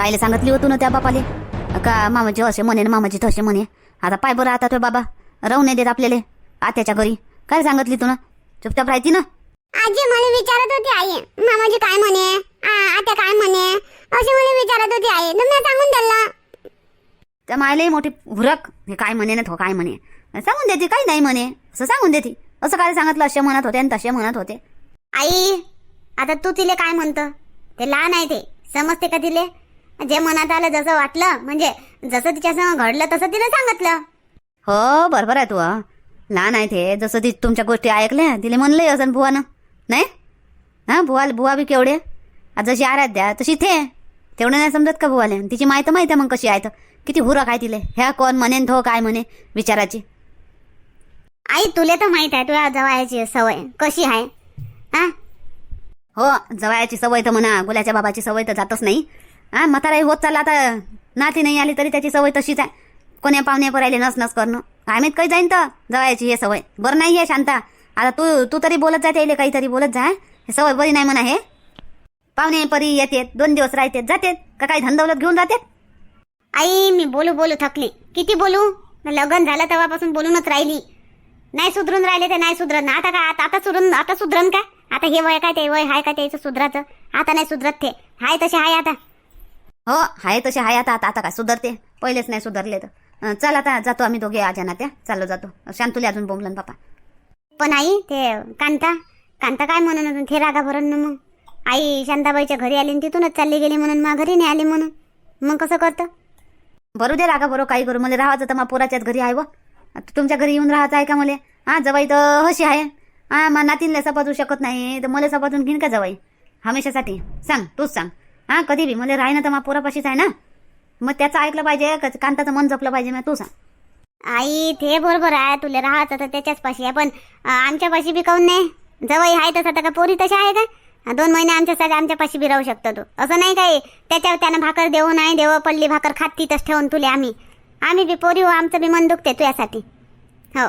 कायले सांगितली होतो ना त्या बापाले? का मामाची असे म्हणे ना मामाची तसे म्हणे. आता पाय बरं आता तो बाबा. राहू नाही देत आपल्याला. आत्याच्या घरी. काय सांगितली तू ना? चुपचाप राहायची ना? आजी मला विचारत होती आई. मामाजी काय म्हणे? आता काय म्हणे? असे मला विचारत होती आई. मी सांगून दिलं. त्या मायलाही मोठी हुरक हे काय म्हणे ना तो काय म्हणे? सांगून देते काही नाही म्हणे. असं सांगून देते. असं काय सांगितलं असे म्हणत होते आणि तसे म्हणत होते. आई आता तू तिले काय म्हणतो? ते लहान आहे ते. समजते का तिले? जे मनात आलं जसं वाटलं म्हणजे जसं तिच्यासमोर घडलं तसं तिला सांगितलं. हो बरोबर आहे तू. लहान आहे ते जसं ती तुमच्या गोष्टी ऐकल्या तिला म्हणलंय असं बुवानं नाही? हां बुवा बुवा बी केवढे? जशी आराध्या तशी थे तेवढं नाही समजत का बुवाले? तिची माहिती माहिती आहे मग कशी आहे तर. किती हुरक आहे तिले. ह्या कोण म्हणेन तो काय म्हणे विचाराची आई तुले तर माहीत आहे तुझ्या जवायची सवय कशी आहे? हा? हो जवायाची सवय तर म्हणा गुलाच्या बाबाची सवय तर जातच नाही. हा म्हाताराही होत चालला आता. नाती नाही आली तरी त्याची सवय तशीच आहे. कोण्या पाहुणे परायले नस नस करणं. आम्हीत काही जाईन तर? जवायची हे सवय. बरं नाही आहे शांता. आता तू तू तरी बोलत जा त्याला काहीतरी बोलत जा हे. सवय बरी नाही म्हणा हे. पाहुणे परी येते दोन दिवस राहते जाते का काही धंदवलत घेऊन जाते आई मी बोलू बोलू थकली. किती बोलू? लग्न झालं तेव्हापासून बोलूनच राहिली. नाही सुधरून राहिले ते नाही सुधरत ना. आता का आता आता सुधरून आता सुधरन का? आता हे वय काय ते वय हाय काय त्याचं सुधराचं. आता नाही सुधरत ते. हाय तसे हाय आता. हो आहे तसे आहे आता आता आता काय सुधरते? पहिलेच नाही सुधरले तर. चल आता जातो आम्ही दोघे आजाना त्या. चाललो जातो. शांतुले अजून बोंबलन पापा. पण आई ते कांता कांता काय म्हणून अजून? ते रागा भरून ना मग. आई शांताबाईच्या घरी आली आणि तिथूनच चालली गेली म्हणून मग घरी नाही आली म्हणून. मग कसं करतं? बरू दे रागा बरो काही करू. मला राहायचं तर मग पोराच्याच घरी आहे व. तुमच्या घरी येऊन राहायचं आहे का मला? हा जवाई तर हशी आहे. हा मा नातीनला सपाजू शकत नाही. तर मला सपाजून घेईन का जवाई हमेशासाठी. सांग तूच सांग. हा कधी बी. मला राही ना तर मग पोरापाशीच आहे ना. मग त्याचं ऐकलं पाहिजे का कांताचं मन जपलं पाहिजे मग तू सांग. आई ते बरोबर आहे. तुला राहायचं तर त्याच्याच पाशी आहे. पण आमच्या पाशी बी काऊन नाही? जवळ आहे तसं तर का पोरी तशा आहे का? अं, दोन महिने आमच्यासाठी आमच्या पाशी बी राहू शकतो तू. असं नाही काय त्याच्यावर त्यानं भाकर देऊ नाही देव पडली भाकर खात तिथंच ठेवून तुले आम्ही. आम्ही बी पोरी हो आमचं बी मन दुखते तुझ्यासाठी. हो.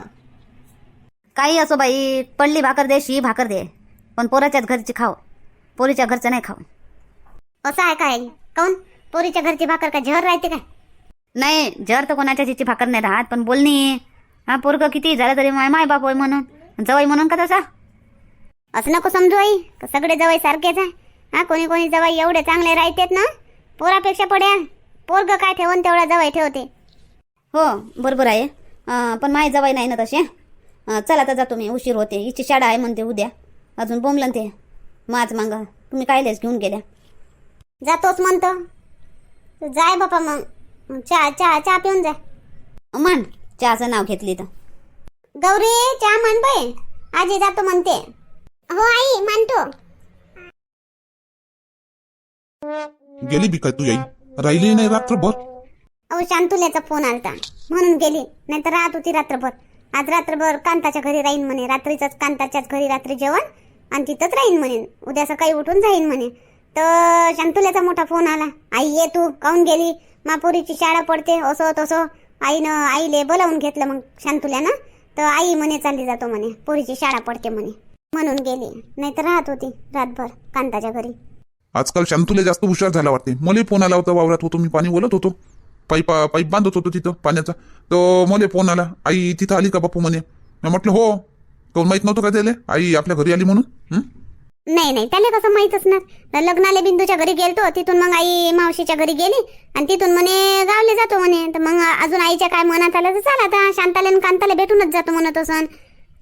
काही असो बाई पडली भाकर दे शी भाकर दे. पण पोराच्याच घरची खाव. पोरीच्या घरचं नाही खाव असं आहे काय? काऊन? पोरीच्या घरची भाकर का झर राहते काय? नाही जर तर कोणाच्या तिची भाकर नाही राहत पण बोलणी. हा पोरग किती झालं तरी माय माय बाप होय म्हणून. जवाई म्हणून का तसा? असं नको समजू आई का सगळे जवाई सारखेच आहे. हा कोणी कोणी जवाई एवढे चांगले राहतेत ना पोरापेक्षा पड्या पोरग काय ठेवून तेवढा जवाई ठेवते. हो बरोबर आहे. पण माय जवाई नाही ना तसे चला आता जातो मी उशीर होते. हिची शाळा आहे म्हणते उद्या. अजून बोंबलन ते. माझ मांग. तुम्ही कायलेच घेऊन गेल्या? जातोच म्हणतो. जाय बापा मग. चहा चहा चहा पिऊन जाय मान चहाचं नाव घेतली तर. गौरी चहा म्हण बाई. आजी जातो म्हणते. हो आई म्हणतो. गेली बी काय तू आई राहिली नाही रात्रभर? अहो शांतुल्याचा फोन आलता. म्हणून गेली. नाही तर राहत होती रात्रभर. आज रात्रभर कांताच्या घरी राहीन म्हणे. रात्रीच कांताच्याच घरी रात्री जेवण. आणि तिथंच राहीन म्हणे. उद्या सकाळी उठून जाईन म्हणे. तर शांतुल्याचा मोठा फोन आला. आई ये तू काऊन गेली? मापोरीची शाळा पडते असं तसं. आईनं आईले बोलावून घेतलं मग शांतुल्यानं. तर आई म्हणे चालली जातो म्हणे. पोरीची शाळा पडते म्हणे. म्हणून गेली. नाही तर राहत होती रातभर कांताच्या घरी. आजकाल शांतुले जास्त हुशार झाला वाटते. मला फोन आला होता वावरात होतो मी पाणी बोलत होतो. पाईप पाईप बांधत होतो तिथं पाण्याचा. तर मला फोन आला आई तिथं आली का बापू म्हणे. म्हटलं हो. कोण माहीत नव्हतं का त्याला? आई आपल्या घरी आली म्हणून. हं? नाही नाही त्याला कसं माहीत असणार? लग्नाला बिंदूच्या घरी गेलतो तिथून मग आई मावशीच्या घरी गेली आणि तिथून म्हणे गावले जातो म्हणे. तर मग अजून आईच्या काय मनात आलं तर चला आता शांताला आणि कांताला भेटूनच जातो म्हणत असन.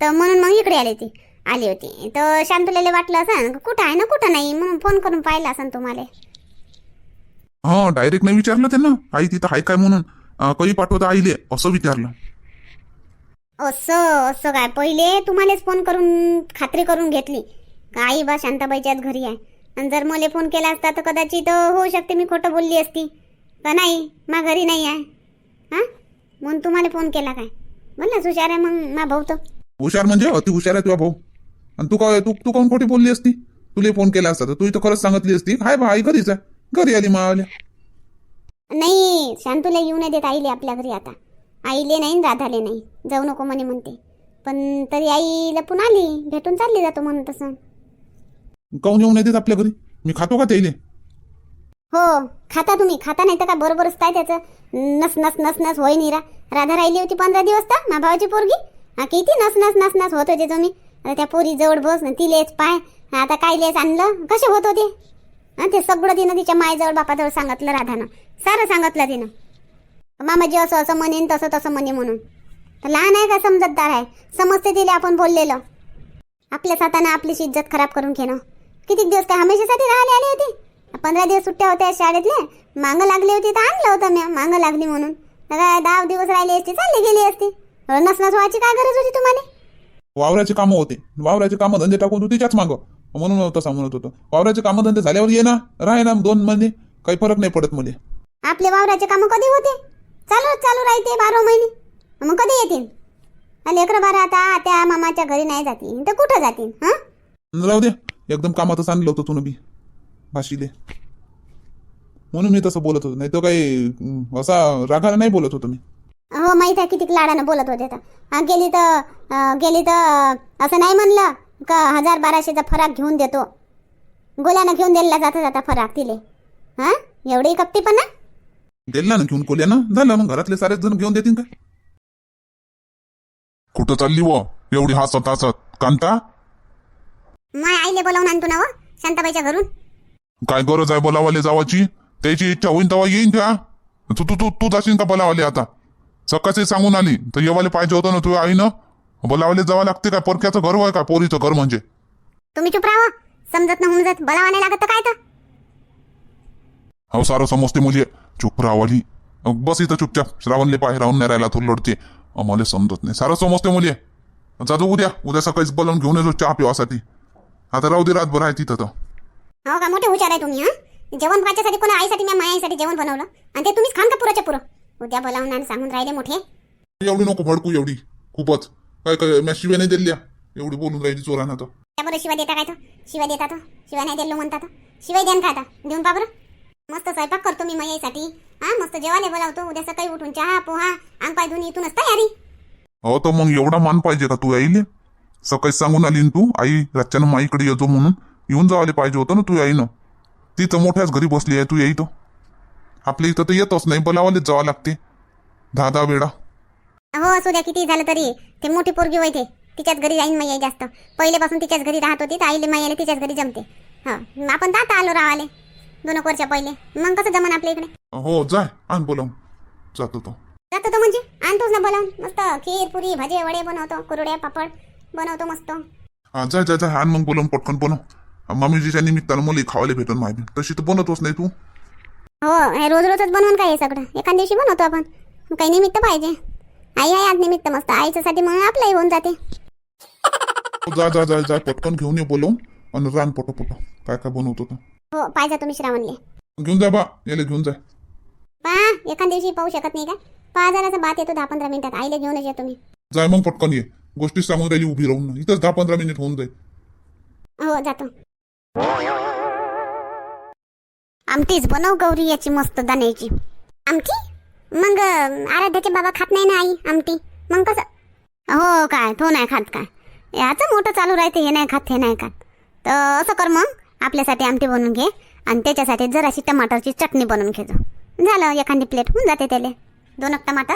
तर म्हणून मग इकडे आली ती आली होती. तर शांतुलेले वाटलं असं कुठं आहे ना कुठं नाही? म्हणून फोन करून पाहिला असन तुम्हाला. हा डायरेक्ट नाही विचारलं त्यांना? आई तिथं आहे काय म्हणून? कधी पाठवता आईले? असं विचारलं. असं असं काय? पहिले तुम्हालाच फोन करून खात्री करून घेतली. का आई बा शांताबाईच्याच घरी आहे. आणि जर मला फोन केला असता तर कदाचित होऊ शकते मी खोटं बोलली असती. का नाही मा घरी नाही आहे. हां? म्हणून तुम्हाला फोन केला काय? म्हणलं हुशार आहे मग मा भाऊ तर हुशार म्हणजे? अति हुशार आहे तुझा भाऊ. आणि तू काय तू तू कोण खोटी बोलली असती? तुला फोन केला असता तर तू इथं खरंच सांगितली असती? हाय बा आई घरीच आहे. घरी आली मावाल्या नाही शांतूला येऊ नाही देत आईले आपल्या घरी आता. आईले नाही आणि राधाले नाही. जाऊ नको म्हणे म्हणते. पण तरी आईला पुन्हा आली. भेटून चालली जातो म्हणत असं काऊन येऊन येतात आपल्या घरी. मी खातो का त्याईले हो खाता तुम्ही. खाता नाही तर का बरोबरच काय त्याचं? नस नस नस नस होय निरा. राधा राहिली होती पंधरा दिवस तर मा भावाची पोरगी. हा किती नस नस नस नस होत होते तुम्ही. आता त्या पोरी जवळ बस न तिलेच पाय. आता काय लेच आणलं? कसे होत होते? आणि ते सगळं तिनं तिच्या मायजवळ बापाजवळ सांगितलं राधानं. सारं सांगितलं तिनं. मामाजी असं असं म्हणेन तसं तसं म्हणे म्हणून. तर लहान आहे का समजतदार आहे? समजते तिला आपण बोललेलं. आपल्याच हातानं आपलीच इज्जत खराब करून घेणं. किती दिवस काय हमेशासाठी राहिले आले होते? पंधरा दिवस सुट्ट्या होत्या शाळेतले मागं लागली होती तर आणलं होतं मी मागं लागली म्हणून. काय दहा दिवस राहिली असती चालली गेली असती. नस नस व्हायची काय गरज होती तुम्हाला? वावराचे कामं होते. वावराचे कामं धंदे टाकून तू तिच्याच मागं. म्हणून तसा म्हणत होतो. वावराचे कामं धंदे झाल्यावर ये ना राह ना दोन महिने. काही फरक नाही पडत मध्ये आपले वावराचे कामं कधी होते? चालू चालू राहते बारा महिने. मग कधी येतील? आणि लेकरं बारा आता त्या मामाच्या घरी नाही जातील तर कुठं जातील हां? राहू दे. एकदम कामातच आणलं होतं तू बी. भाशीले म्हणून मी तसं बोलत होतो. नाही तर काही असा रागाला नाही बोलत होतो मी. हो माहीत आहे किती लाडानं बोलत होते तर. हा, गेली तर अं, गेली तर असं नाही म्हणलं का हजार बाराशेचा फराक घेऊन देतो. गोल्यानं घेऊन दिला जाता जाता फराक तिले. हा? एवढी कपटी पण ना दिला ना घेऊन कोल्या ना झालं मग घरातले सारेच जण घेऊन देतील का? कुठं चालली व? एवढी हसत हसत. कांता? माय आईले बोलावून आणतो ना व शांताबाईच्या घरून. काय गरज आहे बोलावाले जावाची? त्याची इच्छा होईन तेव्हा येईन का तू तू तू तू जाशील का बोलावाले आता? सकाळची सांगून आली तर येवाले पाहिजे होतं ना तू आईनं? बोलावाले जावं लागते काय? परक्याचं घर आहे का पोरीचं घर म्हणजे? तुम्ही चुप राहा समजत ना समजत बलावा नाही लागत तर काय तर? हो सारं समजते मुली चुप राहावाली. बस इथं चुपचाप. श्रावणले पाय राहून नाही राहिला तो लढते मला समजत नाही. सारं समजते मुली जातो उद्या. उद्या सकाळीच बोलावून घेऊन येतो चहा पिवासाठी. आता राहू दे रातभर आहे तिथं तर हो का? मोठे हुशार आहे तुम्ही हा? जेवण व्हायच्यासाठी कोणा आईसाठी मी माझ्या आईसाठी जेवण बनवलं? आणि ते तुम्हीच खान का पुराच्या पुरं? उद्या बोलावून आणि सांगून राहिले मोठे. एवढी नको भडकू एवढी. खूपच. काय काय मी शिव्या नाही दिल्या. एवढी बोलून राहिली चोरानं तर त्या बरं शिवाय देता काय तो? शिवाय देता तो? शिवाय नाही दिलो म्हणता तो? शिवाय द्यान का आता? देऊन पा बरं. मस्त स्वयंपाक करतो मी माझ्यासाठी हा मस्त जेवायला बोलावतो. उद्या सकाळी उठून चहा पोहा अंग पाय धुवून इथूनच तयारी. हो तर मग एवढा मान पाहिजे का तू आईले? सकाळी सांगून आली ना तू आई रातच्यानं माईकडे येतो म्हणून. येऊन जावाले पाहिजे होतं ना तू आईनं ती तर मोठ्याच घरी बसली आहे तू येई तो आपल्या इथं तर येतच नाही बोलावालेच जावं लागते. दहा दहा वेळा हो असू द्या किती झालं तरी. ते मोठी पोरगी होते तिच्याच घरी जाईन माई जास्त. पहिलेपासून तिच्याच घरी राहत होती तर आईले माई आले तिच्याच घरी जमते. हा आपण तर आता आलो रावाले दोन एक वर्षा पहिले. मग कसं जमन आपल्या इकडे? हो जाय आण बोलावून. जातो तो. जातो तो म्हणजे? आणतोच ना बोलावून. मस्त खीर पुरी भाजी वडे बनवतो कुरड्या पापड. बनवतो मस्त. हा जाय जाय जाय आण मग बोलावून पटकन बनव. मामीजीच्या निमित्तानं मला खावायला भेटन माहिती तशी तर बनवतोच नाही तू? हो हे रोज रोजच बनवून काय हे सगळं? एखाद दिवशी बनवतो आपण. काही निमित्त पाहिजे. आई आहे आज निमित्त मस्त. आईच्यासाठी म्हणून आपलंही होऊन जाते. जा जा जाय जाय पटकन घेऊन ये बोलवून आणि रान पटो पटो. काय काय बनवतो तर हो पाहिजे तुम्ही श्रावणले. घेऊन जा बा याला घेऊन जाय पहा एखाद दिवशी पाहू शकत नाही का? पाच हजाराचा बात येतो दहा पंधरा मिनिटात. आईला घेऊनच येतो मी जाय मग पटकन ये. गोष्टी सांगून राहिली उभी राहून. इथंच दहा पंधरा मिनिट होऊन जाईल. हो जातो. आमटीच बनव गौरी याची मस्त दाण्याची. आमटी? मग आराध्याचे बाबा खात नाही ना आई आमटी. मग कसं? हो काय? तो नाही खात काय? याचं मोठं चालू राहते हे नाही खात हे नाही खात. तर असं कर मग. आपल्यासाठी आमटी बनवून घे. आणि त्याच्यासाठी जराशी टमाटरची चटणी बनवून घेतो झालं एखादी प्लेट होऊन जाते त्याले. दोन टमाटर.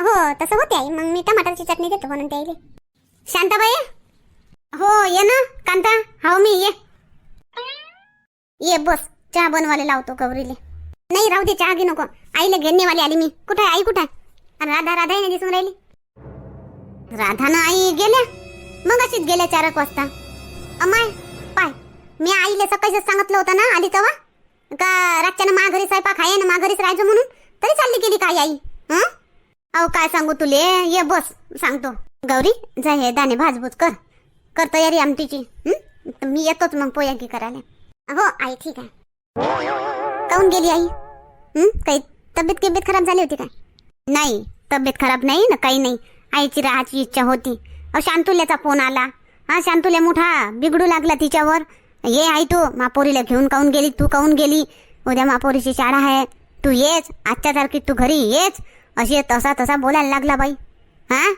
हो तसं होते आई. मग मी टमाटरची चटणी देतो बनवून त्याला शांताबाई? हो ये ना कांता. हाव मी ये. ये बस. चहा बनवायला लावतो गौरीले नाही राहू दे चहा घे नको. आईला घेणेवाली आली मी. कुठे आई कुठे आहे? आणि राधा राधा नाही दिसून राहिली? राधा ना आई गेल्या. मग अशीच गेल्या चार एक वाजता. अमाय पाय. मी आईला सकाळीच सांगितलं होतं ना आली तेव्हा का रातच्यानं माघरी स्वयंपाक आहे ना माघारीच राहायचं म्हणून? तरी चालली गेली काय आई? हं? अहो काय सांगू तुले? ये बस. सांगतो. गौरी जा हे दाणे भाजभूज कर. कर तयारी आमटीची. तर मी येतोच मग पोयागी करायला. हो आई ठीक आहे. काऊन गेली आई? काही तब्येत किब्येत खराब झाली होती काय? नाही तब्येत खराब नाही ना काही नाही. आईची राहायची इच्छा होती. अहो शांतुल्याचा फोन आला. हा शांतुल्या मोठा बिघडू लागला तिच्यावर. ये आई तू मापोरीला घेऊन काऊन गेली? तू काऊन गेली? उद्या मापोरीची शाळा आहे. तू येच. आजच्या तारखेत तू घरी येच. अशी तसा तसा बोलायला लागला बाई. हा?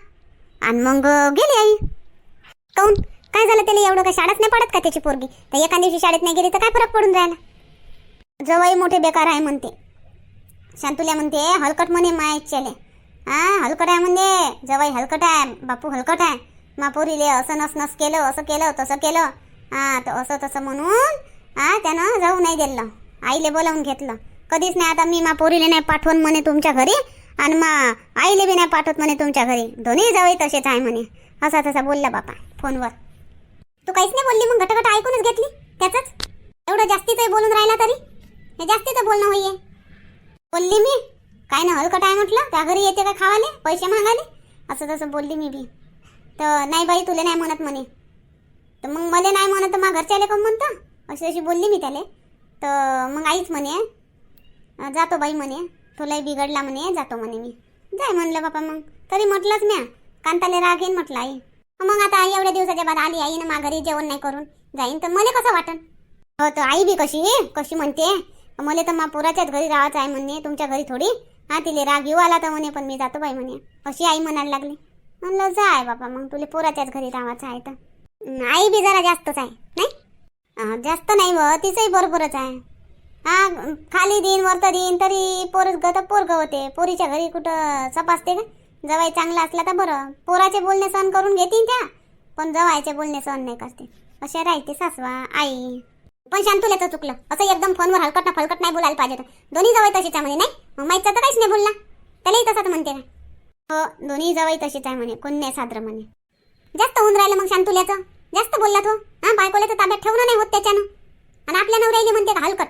आणि मग गेली आई. काऊन? काय झालं त्याला? एवढं काय शाळेत नाही पडत का त्याची पोरगी? तर एका दिवशी शाळेत नाही गेली तर काय फरक पडून राहिला? जवाई मोठे बेकार आहे म्हणते. शांतुल्या म्हणते हलकट म्हणे माय इच्छाले हा हलकट आहे म्हणजे जवाई हलकट आहे. बापू हलकट आहे. मापोरीले असं नस नस केलं असं केलं तसं केलं. हा तर असं तसं म्हणून हा त्यानं जाऊ नाही दिलं. आईले बोलावून घेतलं. कधीच नाही आता मी मापोरीले नाही पाठवून म्हणे तुमच्या घरी. आणि मग आईले बी नाही पाठवत म्हणे तुमच्या घरी. दोन्ही जावई तसेच आहे म्हणे. असा तसा बोलला बापा फोनवर. तू काहीच नाही बोलली मग घटघट ऐकूनच घेतली त्याच एवढं जास्तीचं बोलून राहिला तरी? हे जास्तीचं बोलणं होईये. बोलली मी. काय ना हलकट आहे म्हटलं त्या घरी येते का खावाले पैसे मागाले? असं तसं बोलली मी बी. तर नाही बाई तुला नाही म्हणत म्हणे. तर मग मला नाही म्हणत तर मग घरच्याले का म्हणतं? अशी अशी बोलली मी त्याला. तर मग आईच म्हणे जातो बाई म्हणे. तुलाही बिघडला म्हणे जातो म्हणे मी. जाय म्हणलं बापा मग. तरी म्हटलंच म्या. कांताले राग येईन म्हटलं आई. मग आता आई एवढ्या दिवसाच्या बाद आली आई ना मा घरी जेवण नाही करून. जाईन तर मला कसं वाटन? हो तर आई बी कशी कशी म्हणते? मला तर मा पुराच्याच घरी राहायचं आहे म्हणे तुमच्या घरी थोडी. हा तिले राग येऊ आला तर म्हणे पण मी जातो बाई म्हणे. अशी आई म्हणायला लागली. म्हणलं जाय बापा मग तुला पोराच्याच घरी राहायचं आहे तर. आई बी जरा जास्तच आहे नाही? जास्त नाही व तिचंही बरोबरच आहे. हा खाली देईन वरत देईन तरी पोरच ग तर पोरग होते. पोरीच्या घरी कुठं सपासते का? जवाई चांगला असला तर बरं. पोराचे बोलणे सहन करून घेतील त्या पण जवायचे बोलणे सहन नाही करते. अशा राहते सासवा आई. पण शांतुल्याचं चुकलं. असं एकदम फोनवर हलकट ना फलकट नाही बोलायला पाहिजे दोन्ही जवळ तशीच आहे म्हणे नाही? मग माहीतचं तर काहीच नाही बोलला त्यालाही तसंच म्हणते का हो दोन्ही जवळ तशीच आहे म्हणे. कोण नाही सादर म्हणे. जास्त होऊन राहिलं मग शांतुल्याचं. जास्त बोलला तो. हा बायकोला तर ताब्यात ठेवणं नाही होत त्याच्यानं. आणि आपल्या नवऱ्याला म्हणते का हलकट.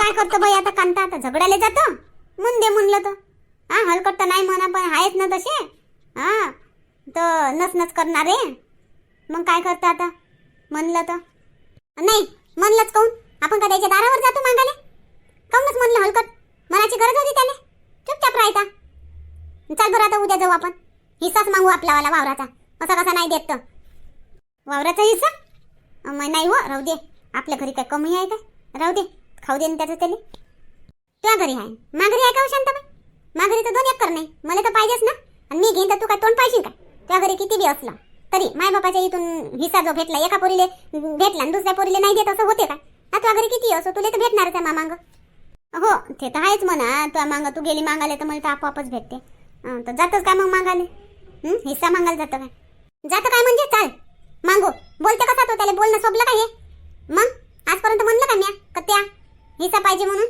काय करतो बाई? आता कांता आता झगडायला जातो. म्हण दे म्हणलं तर हा हलकट तर नाही म्हणा पण आहेच ना तसे. हा तर नस नस करणारे मग काय करतो आता? म्हणलं तर. नाही म्हणलंच काऊन? आपण का त्याच्या दारावर जातो मागाले काऊनच म्हणलं हलकट? मनाची गरज होती त्याने चुपचाप राहायचा. चाल बरं आता उद्या जाऊ आपण. हिस्साच मागू आपल्यावाला वावराचा. असा कसा नाही देत तर वावराचा हिस्सा? मग नाही हो राहू दे. आपल्या घरी काय कमी आहे काय? राहू दे. खाऊ दे त्याचं त्याला. तुझ्या घरी आहे माघरी आहे का हो शांताबाई? माघरी तर दोन एकर नाही. मला तर पाहिजेच ना. आणि मी घेईन तर तू काय तोंड पाहिजे का? तुझ्या घरी किती बी असला. तरी माय बापाच्या इथून हिस्सा जो भेटला एका पोरीले भेटला आणि दुसऱ्या पोरीले नाही देत असं होते का? आता तुझ्या घरी किती असो तुला तर भेटणारच आहे मामांग. हो ते तर आहेच म्हणा. तुझ्या मांग तू गेली मागायला तर मला तर आपोआपच भेटते. तर जातच काय मग मागाले हिस्सा मागायला जातं काय? जातं काय म्हणजे? चाल. मागो. बोलते कसा तो त्याला? बोलणं सोबलं काय हे? मग? आजपर्यंत म्हणलं का म्या? का त्या? हिस्सा पाहिजे म्हणून?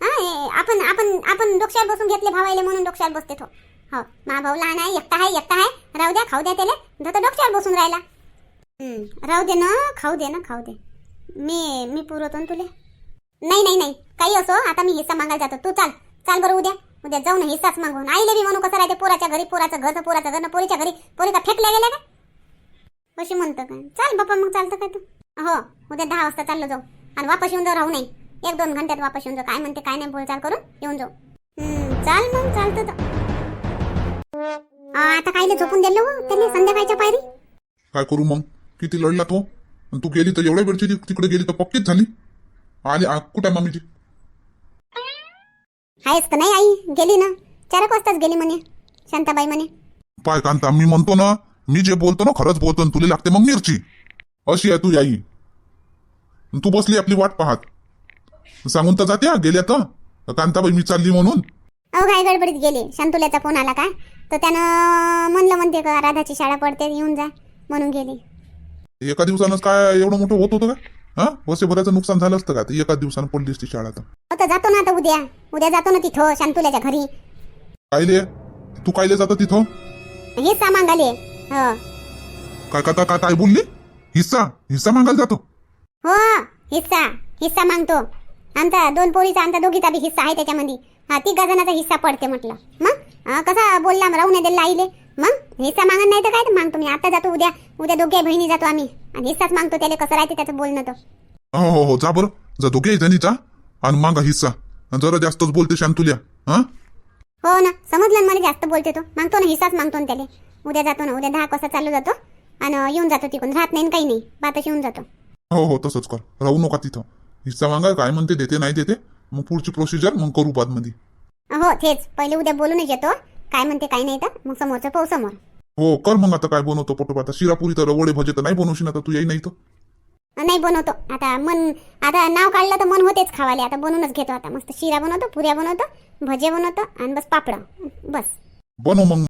हा हे आपण आपण आपण डोक्यावर बसून घेतले भावायले म्हणून डोक्यावर बसते तो. हो मा भाऊ लहान आहे एकटा आहे एकटा आहे. राहू द्या खाऊ द्या त्याला. तर डोक्यावर बसून राहिला. राहू दे ना खाऊ दे ना खाऊ दे. मी मी पुरवतो ना तुले. नाही नाही नाही काही असो आता मी हिस्सा मागायला जातो. तू चाल चाल बरं उद्या. उद्या जाऊ ना हिस्साच मागून. आईले बी म्हणू कसं राहते पोराच्या घरी पोराचं घर पोराचं घर पोरीच्या घरी. पोरी का फेकल्या गेल्या का? कशी म्हणतं काय चाल बाप्पा मग चालतं काय तू? हो उद्या दहा वाजता चाललो जाऊ. आणि वापस येऊन जाऊ राहू नाही एक दोन घंट्यात वापस येऊन जाऊ. काय म्हणते काय नाही बोलचाल करून येऊन जाऊ. हं, चाल मग चालतं आता कायले झोपून दिलं हो त्याने संध्याकाळच्या पायरी. काय करू मग? किती लढला तो आणि तू गेली तर एवढ्या वेळची ती- तिकडे गेली तर पक्कीच झाली. आली आ- कुठे आहे मम्मीची आहेस का नाही आई गेली ना. चार एक वाजताच गेली म्हणे शांताबाई म्हणे. पाय कांता मी म्हणतो ना मी जे बोलतो ना खरंच बोलतो आणि तुला लागते मग मिरची. अशी आहे तू आई. आणि तू बसली आपली वाट पाहत. सांगून तर जाते हा, गेल्या तर कांताबाई मी चालली म्हणून. अहो काय गडबडीत गेली? शांतुल्याचा फोन आला काय तर त्यानं म्हणलं म्हणते का राधाची शाळा पडते येऊन जा म्हणून गेली. एका दिवसानंच काय एवढं मोठं होत होतं का? हा? वर्षभराचं नुकसान झालं असतं का? ते एका दिवसानं पडली असती शाळा तर. आता जातो ना आता उद्या. उद्या जातो ना तिथं शांतुल्याच्या घरी. कायले? तू कायले जातं तिथं? हे सामान आले हो. काय काय काय काय बोलली? हिस्सा? हिस्सा मागायला जातो. हो हिस्सा. हिस्सा मागतो. आमचा दोन पोरीचा आमचा दोघीचा बी हिस्सा आहे त्याच्यामध्ये हा तिघा जणांचा हिस्सा पडते म्हटलं. मग? कसा बोलला राहू नाही दिला आईले मग? हिस्सा मागत नाही तर काय मागतो मी? आता जातो उद्या. उद्या दोघे बहिणी जातो आम्ही. आणि हिस्साच मागतो त्याला कसं राहते त्याचं बोलणं तर. हो हो हो जा बरं. जा दोघे जणीचा आणि मागा हिस्सा. जरा जास्तच बोलते शांतुल्या. हा? हो ना समजलं मला जास्त बोलते तो. मागतो ना हिस्साच मागतो ना त्याला. उद्या जातो ना उद्या दहा वाजता चालू जातो. आणि येऊन जातो तिकडून. राहत नाही काही नाही. बाताशी येऊन जातो. हो हो तसंच कर. राहू नका तिथं. हिस्सा मागा काय म्हणते देते नाही देते? मग पुढची प्रोसिजर मग करू बादमध्ये. हो तेच. पहिले उद्या बोलूनच येतो. काय म्हणते काय नाही तर मग समोरचं पाहू समोर. हो कर मग आता काय बनवतो पोटो आता. शिरापुरी तर वडे भजे तर नाही बनवशील आता तू येई नाही तर नाही बनवतो. आता मन आता नाव काढलं तर मन होतेच खावाले. आता बनवूनच घेतो आता. मस्त शिरा बनवतो पुऱ्या बनवतो भजे बनवतो आणि बस पापड. बस. बनव मग.